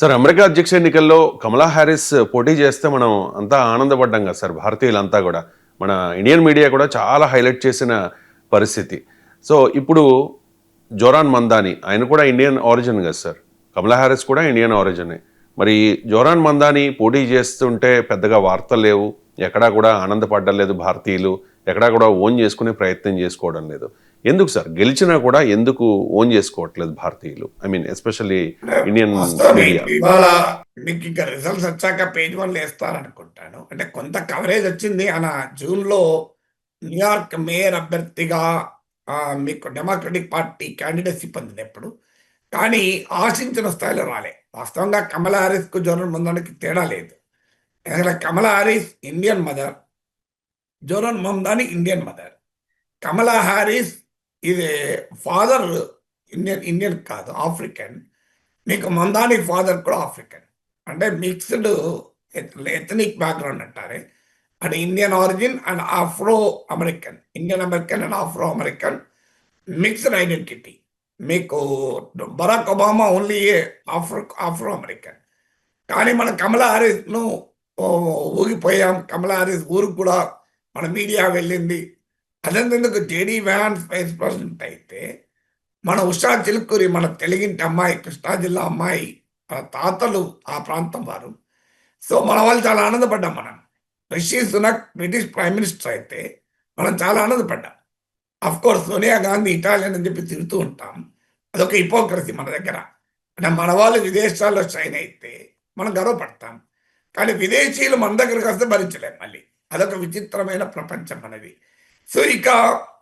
Sir America అధ్యక్ష ఎన్నికల్లో కమలా Harris పోటీ చేస్తే మనం అంతా ఆనందపడ్డాం కదా సార్ భారతీయులంతా కూడా. మన ఇండియన్ మీడియా కూడా చాలా హైలైట్ చేసిన పరిస్థితి. సో ఇప్పుడు జోరాన్ మందాని ఆయన కూడా ఇండియన్ ఆరిజిన్ కదా సార్. కమలా హ్యారిస్ కూడా ఇండియన్ ఆరిజినే. మరి జోరాన్ మందాని పోటీ చేస్తుంటే పెద్దగా వార్తలు లేవు. ఎక్కడా కూడా ఆనందపడ్డం భారతీయులు. ఎక్కడా కూడా ఓన్ చేసుకునే ప్రయత్నం చేసుకోవడం లేదు. ఎందుకు సార్? గెలిచినా కూడా ఎందుకు ఓన్ చేసుకోవట్లేదు భారతీయులు? ఐ మీన్ ఎస్పెషల్లీ ఇండియన్ ఇవాళ మీకు ఇంకా రిజల్ట్స్ వచ్చాక పేజ్ వన్ వేస్తారనుకుంటాను. అంటే కొంత కవరేజ్ వచ్చింది. ఆయన జూన్లో న్యూయార్క్ మేయర్ అభ్యర్థిగా మీకు డెమోక్రటిక్ పార్టీ క్యాండిడేట్స్ పొందినప్పుడు. కానీ ఆశించిన స్థాయిలో రాలే. వాస్తవంగా కమలా హారిస్కు జోరన్ మందానికి తేడా లేదు. ఎందుకంటే Kamala Harris Indian mother Zohran Mamdani Indian mother Kamala Harris ఇది ఫాదర్ ఇండియన్ ఇండియన్ కాదు ఆఫ్రికన్ మీకు మందాని ఫాదర్ కూడా ఆఫ్రికన్ అంటే మిక్స్డ్ ఎథనిక్ బ్యాక్గ్రౌండ్ అంటారే. And Indian origin and Afro American Indian American and Afro American mixed identity మీకు Barack Obama only Afro Afro American కానీ మన కమలా హారిస్ను ఊగిపోయాం. కమలా Harris ఊరికి కూడా మన మీడియా వెళ్ళింది. అదంతెందుకు జేడీ వ్యాన్ వైస్ ప్రెసిడెంట్ అయితే మన ఉషా చిలుకూరి మన తెలుగింటి అమ్మాయి కృష్ణా జిల్లా అమ్మాయి మన తాతలు ఆ ప్రాంతం వారు. సో మన వాళ్ళు చాలా ఆనందపడ్డాం మనం. Rishi Sunak British prime minister అయితే మనం చాలా ఆనందపడ్డాం. Of course Sonia Gandhi Italian అని చెప్పి తిరుగుతూ ఉంటాం. అదొక హిపోక్రసీ మన దగ్గర. అంటే మన వాళ్ళు విదేశాల్లో షైన్ అయితే మనం గర్వపడతాం. కానీ విదేశీయులు మన దగ్గరకు వస్తే భరించలేం మళ్ళీ. అదొక విచిత్రమైన ప్రపంచం మనది. సో ఇక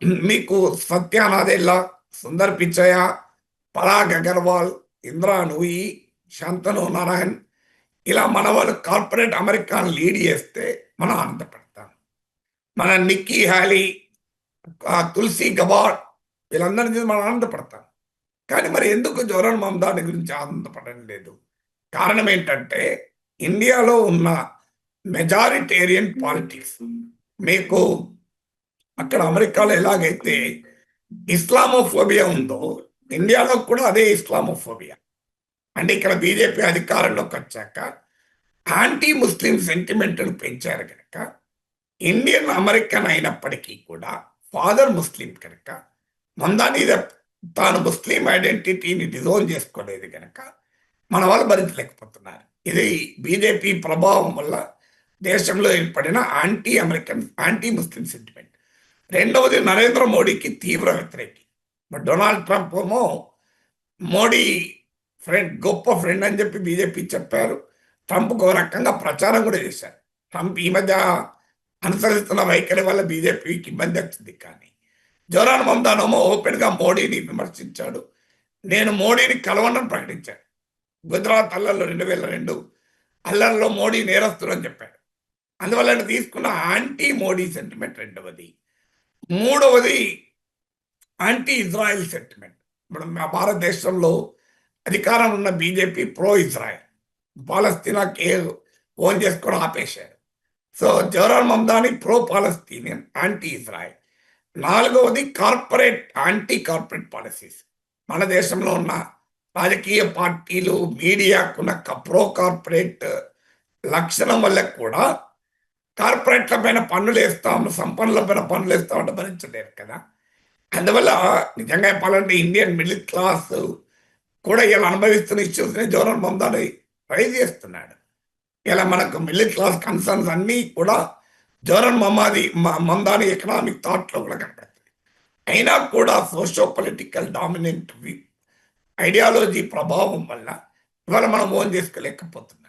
మీకు సత్యానాథెల్లా సుందర్ పిచ్చయ్య పరాగ్ అగర్వాల్ ఇంద్రా నూయి శాంతను నారాయణ్. ఇలా మన వాళ్ళు కార్పొరేట్ అమెరికాను లీడ్ చేస్తే మనం ఆనందపడతాం. మన నిక్కీ హ్యాలీ తులసి గబాడ్ వీళ్ళందరి మనం ఆనందపడతాం. కానీ మరి ఎందుకు జోరన్ మమదాని గురించి ఆనందపడడం లేదు? కారణం ఏంటంటే ఇండియాలో ఉన్న మెజారిటేరియన్ పాలిటిక్స్. మీకు అక్కడ అమెరికాలో ఎలాగైతే ఇస్లామోఫోబియా ఉందో ఇండియాలో కూడా అదే ఇస్లామోఫోబియా. అంటే ఇక్కడ బీజేపీ అధికారంలోకి వచ్చాక యాంటీ ముస్లిం సెంటిమెంట్ను పెంచారు కనుక ఇండియన్ అమెరికన్ అయినప్పటికీ కూడా ఫాదర్ ముస్లిం కనుక మందాని తాను ముస్లిం ఐడెంటిటీని డిజోన్ చేసుకోలేదు కనుక మన వాళ్ళు భరించలేకపోతున్నారు. ఇది బీజేపీ ప్రభావం వల్ల దేశంలో ఏర్పడిన anti American anti Muslim sentiment. రెండవది నరేంద్ర మోడీకి తీవ్ర వ్యతిరేకి. బట్ డొనాల్డ్ ట్రంప్ ఏమో మోడీ ఫ్రెండ్ గొప్ప ఫ్రెండ్ అని చెప్పి బీజేపీ చెప్పారు. ట్రంప్ ఒక రకంగా ప్రచారం కూడా చేశారు. ట్రంప్ ఈ మధ్య అనుసరిస్తున్న వైఖరి వల్ల బీజేపీకి ఇబ్బంది వచ్చింది కానీ. జోరాన్ మమ్దానోమో ఓపెన్గా మోడీని విమర్శించాడు. నేను మోడీని కలవనని ప్రకటించాను. గుజరాత్ అల్లర్లో రెండు వేల రెండు అల్లర్లో మోడీ నేరస్తుడు అని చెప్పాడు. అందువల్ల తీసుకున్న యాంటీ మోడీ సెంటిమెంట్ రెండవది. మూడవది యాంటీ ఇజ్రాయెల్ సెంటిమెంట్ ఇప్పుడు మా భారతదేశంలో అధికారం ఉన్న బీజేపీ ప్రో ఇజ్రాయెల్ పాలస్తీనాకి ఓన్ చేసుకోవడం ఆపేశారు. So Jawahar Mamdani pro Palestinian anti Israel నాలుగవది కార్పొరేట్ యాంటీ కార్పొరేట్ పాలసీస్ మన దేశంలో ఉన్న రాజకీయ పార్టీలు మీడియాకున్న ప్రో కార్పొరేట్ లక్షణం వల్ల కూడా కార్పొరేట్ల పైన పన్నులు వేస్తాము సంపన్నుల పైన పన్నులు వేస్తామంటే భరించలేరు కదా. అందువల్ల నిజంగా చెప్పాలంటే ఇండియన్ మిడిల్ క్లాస్ కూడా ఇలా అనుభవిస్తున్న ఇష్యూస్ని జవహర్ మమదాని రైజ్ చేస్తున్నాడు. ఇలా మనకు మిడిల్ క్లాస్ కన్సర్న్స్ అన్నీ కూడా జవహర్ మమ్మాది మందాని ఎకనామిక్ థాట్లో కూడా కనపడుతుంది అయినా కూడా సోషో పొలిటికల్ డామినెంట్ ఐడియాలజీ ప్రభావం వల్ల ఇవాళ మనం ఓన్ చేసుకోలేకపోతున్నాం.